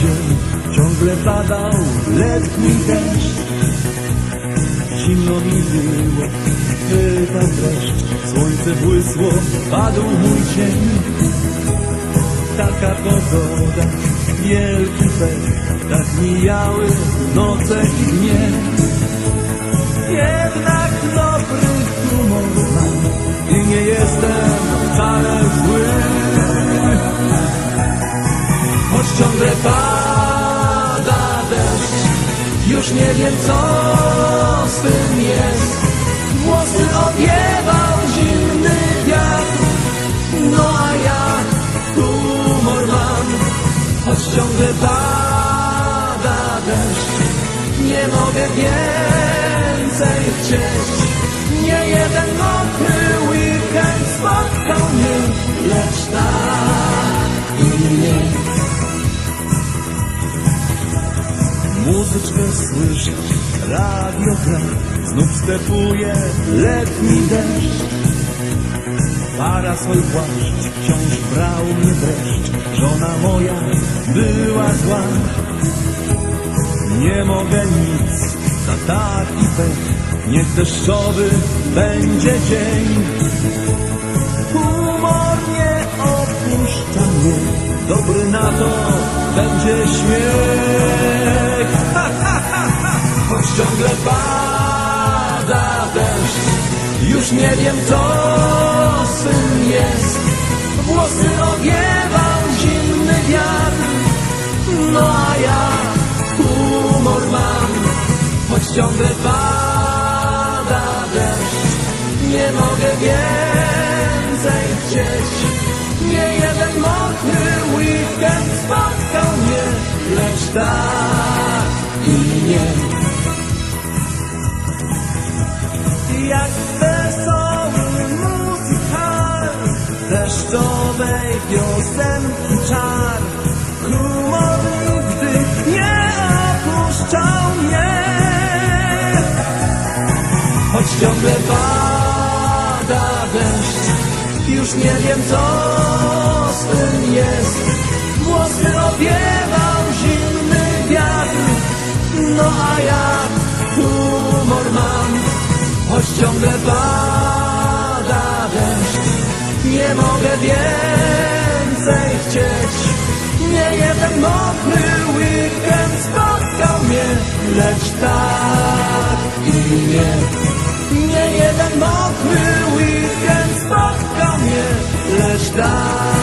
dzień ciągle padał letni deszcz. Zimno mi było, pytał dreszcz, słońce błysło, padł mój cień. Taka pogoda, wielki pech, tak mijały noce i dnie. Jednak już nie wiem co z tym jest. Włosy owiewał zimny wiatr, no a ja humor mam. Choć ciągle pada deszcz, nie mogę więcej chcieć. Muzyczkę słyszę, radio gra, znów stepuje letni deszcz. Parasol płaszcz, wciąż brał mnie dreszcz, żona moja była zła. Nie mogę nic, za tak i pech, niech deszczowy będzie dzień. Humor nie opuszcza mnie, dobry na to będzie śmiech. Ha, ha, ha, ha. Choć ciągle pada deszcz, już nie wiem co z jest. Włosy owiewał zimny wiatr, no a ja humor mam, choć ciągle pada deszcz. Nie mogę więcej piosenki czar. Humor nigdy nie opuszczał mnie. Choć ciągle pada deszcz, już nie wiem co z tym jest. Włosy owiewał zimny wiatr, no a ja humor mam. Choć ciągle pada deszcz, nie mogę więcej. Nie jeden mokry weekend spotkał mnie, lecz tak i nie. Nie jeden mokry weekend spotkał mnie, lecz tak